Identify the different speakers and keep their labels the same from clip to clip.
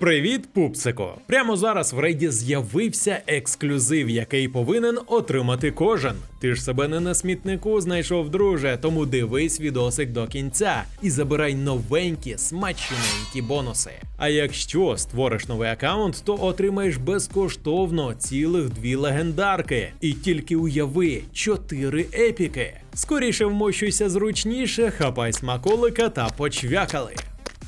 Speaker 1: Привіт, пупсико! Прямо зараз в рейді з'явився ексклюзив, який повинен отримати кожен. Ти ж себе не на смітнику знайшов, друже, тому дивись відосик до кінця і забирай новенькі, смачненькі бонуси. А якщо створиш новий аккаунт, то отримаєш безкоштовно цілих дві легендарки. І тільки уяви чотири епіки. Скоріше вмощуйся зручніше, хапай смаколика та почвякали.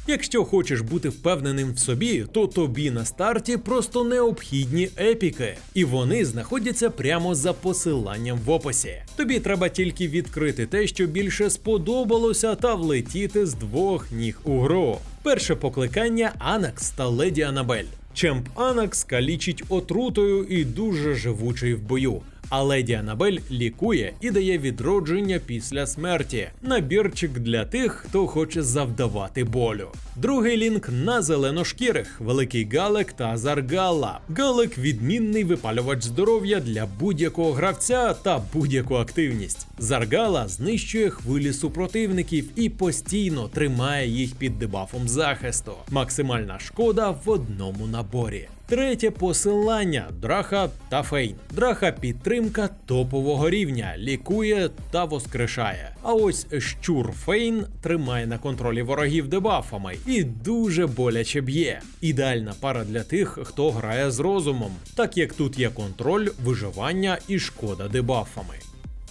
Speaker 1: Якщо хочеш бути впевненим в собі, то тобі на старті просто необхідні епіки, і вони знаходяться прямо за посиланням в описі. Тобі треба тільки відкрити те, що більше сподобалося, та влетіти з двох ніг у гру. Перше покликання Анакс та Леді Анабель. Чемп Анакс калічить отрутою і дуже живучий в бою. А леді Анабель лікує і дає відродження після смерті. Набірчик для тих, хто хоче завдавати болю. Другий лінк на зеленошкірих, великий Галек та Заргала. Галек відмінний випалювач здоров'я для будь-якого гравця та будь-яку активність. Заргала знищує хвилі супротивників і постійно тримає їх під дебафом захисту. Максимальна шкода в одному наборі. Третє посилання Драха та Фейн. Драха підтримка топового рівня, лікує та воскрешає. А ось щур Фейн тримає на контролі ворогів дебафами і дуже боляче б'є. Ідеальна пара для тих, хто грає з розумом, так як тут є контроль, виживання і шкода дебафами.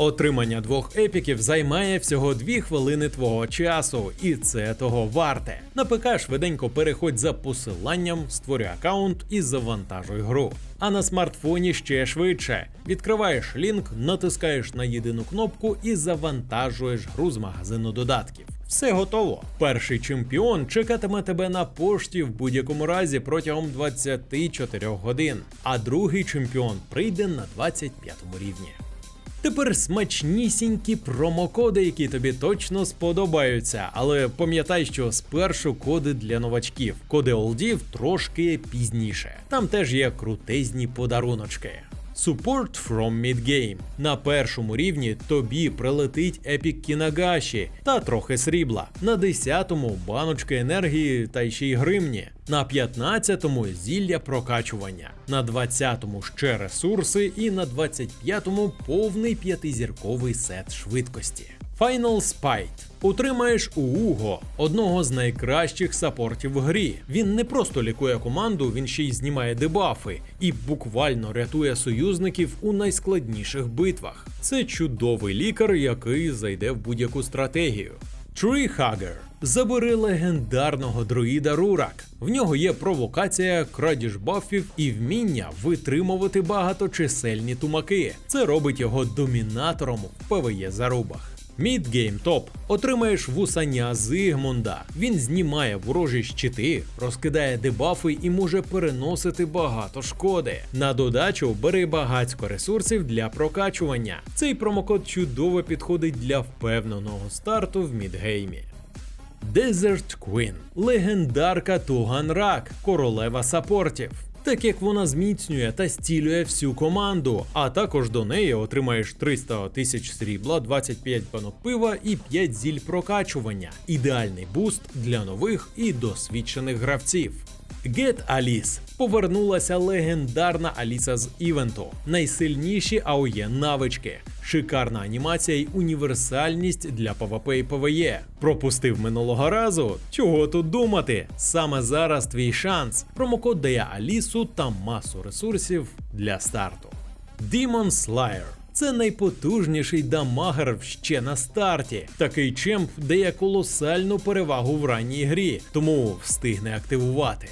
Speaker 1: Отримання двох епіків займає всього 2 хвилини твого часу, і це того варте. На ПК швиденько переходь за посиланням, створюй аккаунт і завантажуй гру. А на смартфоні ще швидше. Відкриваєш лінк, натискаєш на єдину кнопку і завантажуєш гру з магазину додатків. Все готово. Перший чемпіон чекатиме тебе на пошті в будь-якому разі протягом 24 годин, а другий чемпіон прийде на 25 рівні. Тепер смачнісінькі промокоди, які тобі точно сподобаються. Але пам'ятай, що спершу коди для новачків. Коди олдів трошки пізніше. Там теж є крутезні подаруночки. Support from Midgame. На першому рівні тобі прилетить епік Кінагаші та трохи срібла. На 10-му баночки енергії та ще й гримні. На 15-му зілля прокачування. На 20-му ще ресурси, і на 25-му повний п'ятизірковий сет швидкості. Final Spite. Утримаєш у Уго, одного з найкращих сапортів в грі. Він не просто лікує команду, він ще й знімає дебафи і буквально рятує союзників у найскладніших битвах. Це чудовий лікар, який зайде в будь-яку стратегію. Treehugger. Забери легендарного друїда Рурак. В нього є провокація, крадіж бафів і вміння витримувати багаточисельні тумаки. Це робить його домінатором в ПВЄ зарубах. Мідгейм топ отримаєш вусання Зигмунда. Він знімає ворожі щити, розкидає дебафи і може переносити багато шкоди. На додачу бери багатько ресурсів для прокачування. Цей промокод чудово підходить для впевненого старту в мідгеймі. Desert Queen – легендарка Туган Рак, королева сапортів. Так як вона зміцнює та стілює всю команду, а також до неї отримаєш 300 тисяч срібла, 25 банок пива і 5 зіль прокачування. Ідеальний буст для нових і досвідчених гравців. Get Alice повернулася легендарна Аліса з івенту. Найсильніші АОЄ навички, шикарна анімація й універсальність для ПВП і ПВЕ. Пропустив минулого разу? Чого тут думати? Саме зараз твій шанс. Промокод дає Алісу та масу ресурсів для старту. Demon Slayer це найпотужніший дамагер ще на старті. Такий чемп дає колосальну перевагу в ранній грі, тому встигне активувати.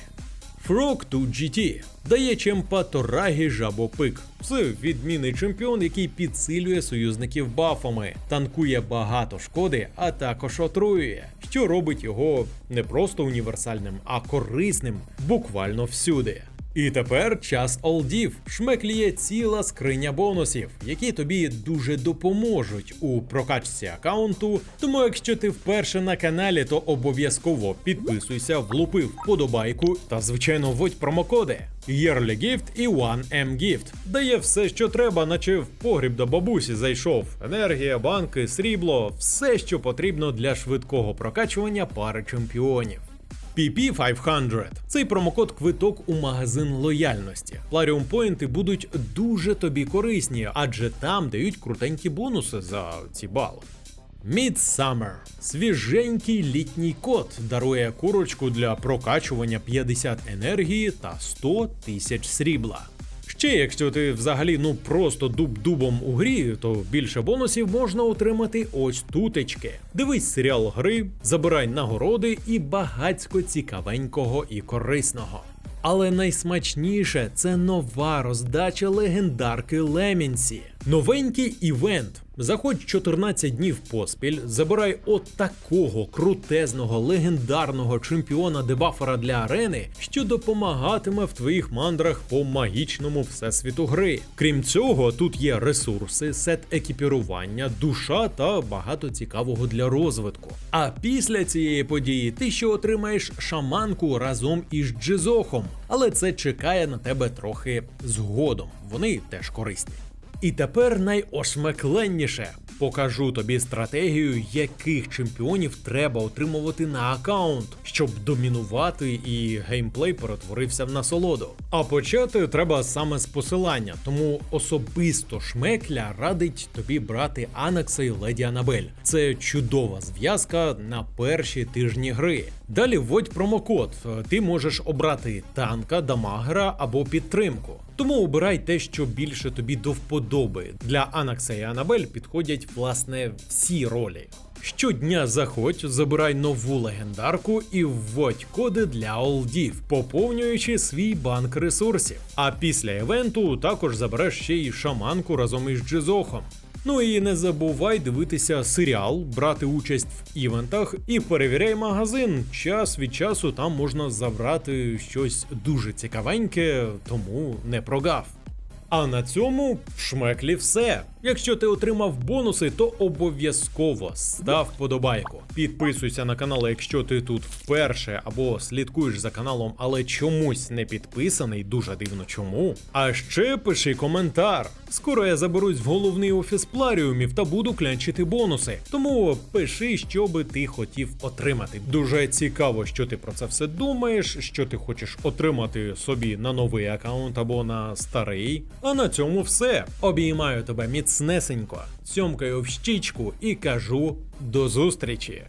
Speaker 1: Frog 2 GT дає чемпа Торагі Жабопик. Це відмінний чемпіон, який підсилює союзників бафами, танкує багато шкоди, а також отруює, що робить його не просто універсальним, а корисним буквально всюди. І тепер час олдів. Шмекліє ціла скриня бонусів, які тобі дуже допоможуть у прокачці аккаунту. Тому, якщо ти вперше на каналі, то обов'язково підписуйся, влупи вподобайку та, звичайно, вводь промокоди. Yearly Gift і One M Gift дає все, що треба, наче в погріб до бабусі зайшов. Енергія, банки, срібло, все, що потрібно для швидкого прокачування пари чемпіонів. PP500. Цей промокод квиток у магазин лояльності. Пларіум поінти будуть дуже тобі корисні, адже там дають крутенькі бонуси за ці бали. Midsummer. Свіженький літній код дарує курочку для прокачування 50 енергії та 100 тисяч срібла. Ще, якщо ти взагалі ну просто дуб-дубом у грі, то більше бонусів можна отримати ось тутечки. Дивись серіал гри, забирай нагороди і багацько цікавенького і корисного. Але найсмачніше це нова роздача легендарки Лемінсі. Новенький івент. Заходь 14 днів поспіль, забирай от такого крутезного легендарного чемпіона дебафера для арени, що допомагатиме в твоїх мандрах по магічному всесвіту гри. Крім цього, тут є ресурси, сет екіпірування, душа та багато цікавого для розвитку. А після цієї події ти ще отримаєш шаманку разом із Джизохом, але це чекає на тебе трохи згодом. Вони теж корисні. І тепер найошмекленніше. Покажу тобі стратегію, яких чемпіонів треба отримувати на аккаунт, щоб домінувати і геймплей перетворився в насолоду. А почати треба саме з посилання, тому особисто шмекля радить тобі брати Анакса і Леді Анабель. Це чудова зв'язка на перші тижні гри. Далі вводь промокод. Ти можеш обрати танка, дамагера або підтримку. Тому обирай те, що більше тобі до вподоби. Для Анакса і Анабель підходять власне всі ролі. Щодня заходь, забирай нову легендарку і вводь коди для олдів, поповнюючи свій банк ресурсів. А після івенту також забереш ще й шаманку разом із Джизохом. Ну і не забувай дивитися серіал, брати участь в івентах і перевіряй магазин. Час від часу там можна забрати щось дуже цікавеньке, тому не прогав. А на цьому в шмеклі все. Якщо ти отримав бонуси, то обов'язково став подобайку. Підписуйся на канал, якщо ти тут вперше або слідкуєш за каналом, але чомусь не підписаний, дуже дивно чому. А ще пиши коментар. Скоро я заберусь в головний офіс пларіумів та буду клянчити бонуси. Тому пиши, що би ти хотів отримати. Дуже цікаво, що ти про це все думаєш, що ти хочеш отримати собі на новий аккаунт або на старий. А на цьому все. Обіймаю тебе міцнесенько, цьомкаю в щічку і кажу до зустрічі.